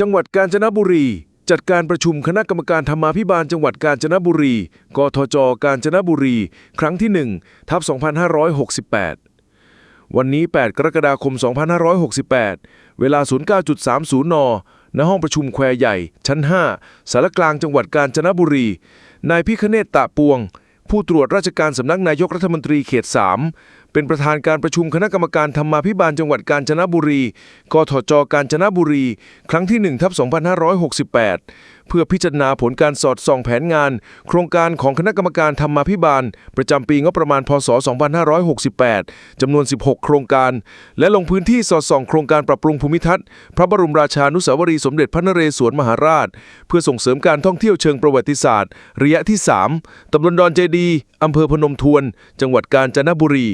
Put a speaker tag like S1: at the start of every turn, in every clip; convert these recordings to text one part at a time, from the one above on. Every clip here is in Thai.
S1: จังหวัดกาญจนบุรี จัดการประชุมคณะกรรมการธรรมาภิบาลจังหวัดกาญจนบุรี กทจ กาญจนบุรี ครั้งที่1ทับ2568 วันนี้ 8 กรกฎาคม 2568 เวลา 09.30 น ณ ห้องประชุมแควใหญ่ ชั้น 5 สารกลางจังหวัดกาญจนบุรี นายพิคเนตตะปวง ผู้ตรวจราชการสำนักนายกรัฐมนตรีเขต 3 เป็นประธานการประชุมคณะกรรมการธรรมาภิบาลจังหวัดกาญจนบุรี กทจกาญจนบุรี ครั้งที่1ทับ2568 เพื่อพิจารณาผลการสอดส่องแผนงาน โครงการของคณะกรรมการธรรมาภิบาล ประจำปีงบประมาณพศ 2568 จำนวน 16 โครงการ และลงพื้นที่สอดส่อง โครงการปรับปรุงภูมิทัศน์ พระบรมราชานุสาวรีย์สมเด็จพระนเรศวรมหาราช เพื่อส่งเสริมการท่องเที่ยวเชิงประวัติศาสตร์ ระยะที่ 3 ตำบลดอนเจดี อำเภอพนมทวน จังหวัดกาญจนบุรี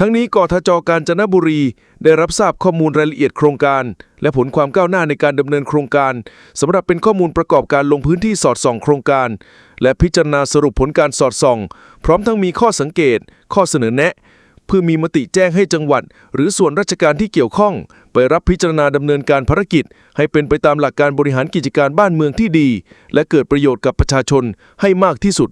S1: ทั้งนี้กทจกาญจนบุรี ได้รับทราบข้อมูลรายละเอียดโครงการ และผลความก้าวหน้าในการดำเนินโครงการสำหรับเป็นข้อมูลประกอบการลงพื้นที่สอดส่องโครงการ และพิจารณาสรุปผลการสอดส่อง พร้อมทั้งมีข้อสังเกต ข้อเสนอแนะ เพื่อมีมติแจ้งให้จังหวัด หรือส่วนราชการที่เกี่ยวข้อง ไปรับพิจารณาดำเนินการภารกิจ ให้เป็นไปตามหลักการบริหารกิจการบ้านเมืองที่ดี และเกิดประโยชน์กับประชาชนให้มากที่สุด